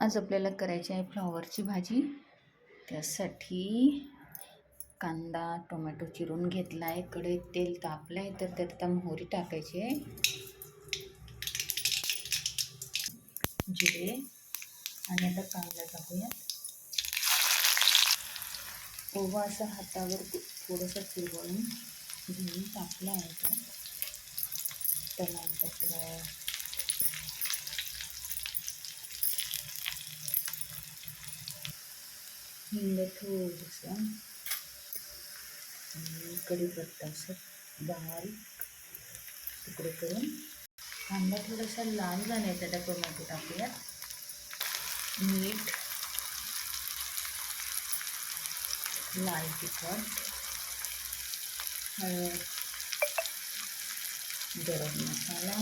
आज आपल्याला करायची आहे फ्लॉवरची भाजी. त्यासाठी कांदा टोमॅटो चिरून घेतला आहे कढईत तेल तापलं आहे तर त्यात आता मोहरी टाकायची आहे. जिरे आणि आता कांदा टाकूयात. ओवा असं हातावर थोडंसं फिरवून घेऊन टाकला आहे त्याला हिंग थोडंसं आणि कढीपत्ता असं बारीक तुकडे करून कांदा थोडासा लाल जाण्याचा त्या टोमॅटो टाकूयात मीठ लाल तिखट हळद गरम मसाला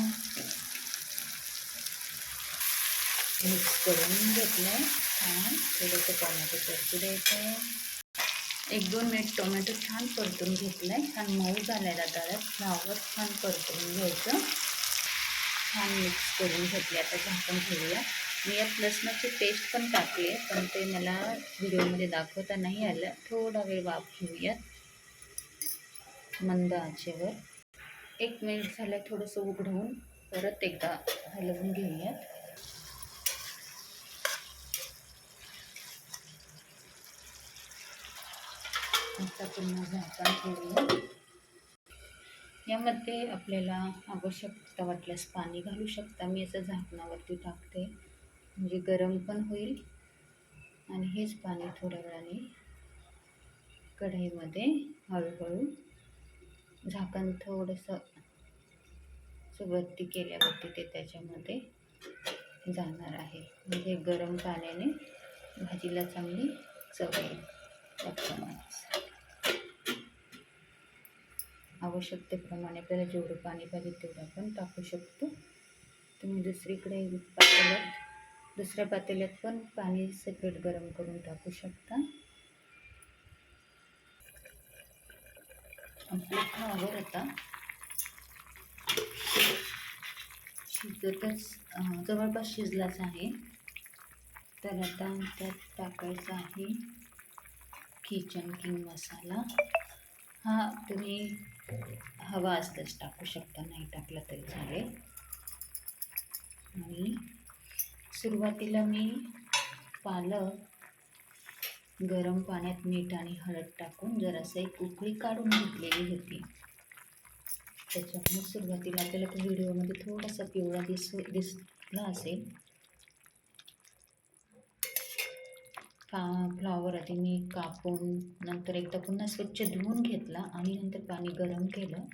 मिक्स करून घेतलं छान. थोडंसं टोमॅटो परतू द्यायचं एक दोन मिनिट टोमॅटो छान परतून घेतलं आहे छान मऊ झालेला त्याला फ्लावर छान परतून घ्यायचं. छान मिक्स करून घेतले आता झाकण ठेवूया. मी यात लसणाची पेस्ट पण टाकली आहे पण ते मला व्हिडिओमध्ये दाखवता नाही आलं. थोडा वेळ वाफ घेऊयात. मंद आचेवर. एक मिनिट झालं थोडंसं उघडवून परत एकदा हलवून घेऊयात. आता पुन्हा झाकण ठेवूया. यामध्ये आपल्याला आवश्यकता वाटल्यास पाणी घालू शकता. मी असं झाकणावरती टाकते. म्हणजे गरम पण होईल. आणि हेच पाणी थोड्या वेळाने कढईमध्ये हळूहळू झाकण थोडंसं वरती केल्यावरती ते त्याच्यामध्ये जाणार आहे. म्हणजे गरम पाण्याने भाजीला चांगली चव येईल. त्याप्रमाणे. आवश्यकतेप्रमाणे आपल्याला जेवढं पाणी पाहिजे तेवढं आपण टाकू शकतो. तुम्ही दुसरीकडे पातेल्यात दुसऱ्या पातेल्यात पण पाणी सेपरेट गरम करून टाकू शकता. आपलं फ्लावर आता शिजतच जवळपास शिजलाच आहे. तर आता त्यात टाकायचा आहे किचन किंग मसाला. हा तुम्ही हवा असल्यास टाकू शकता नाही टाकलं तरी चालेल. आणि सुरुवातीला मी पालक गरम पाण्यात मीठ आणि हळद टाकून जरासं एक उकळी काढून घेतलेली होती. त्याच्यामुळे सुरुवातीला आपल्याला तो व्हिडिओमध्ये थोडासा पिवळा दिस दिसला असेल. का फ्लॉवर आधी मी कापून नंतर एकदा पुन्हा स्वच्छ धुवून घेतला आणि नंतर पाणी गरम केलं.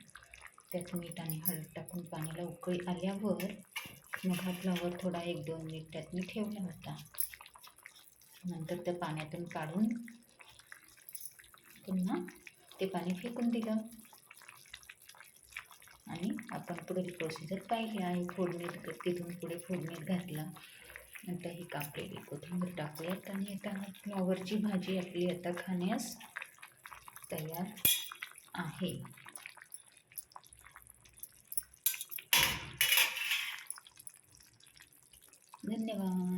त्यात मीठ आणि हळद टाकून पाण्याला उकळी आल्यावर मग हा फ्लॉवर थोडा एक दोन मिनिट त्यात मी ठेवला होता. नंतर त्या पाण्यातून काढून पुन्हा ते पाणी फेकून दिलं. आणि आपण पुढील प्रोसिजर पाहिली आहे. फोडणीत तिथून पुढे फोडणीत घातला. आता ही कापलेली कोथिंबीर टाकूयात आणि आता फ्लॉवरची भाजी आपली आता खाण्यास तयार आहे. धन्यवाद.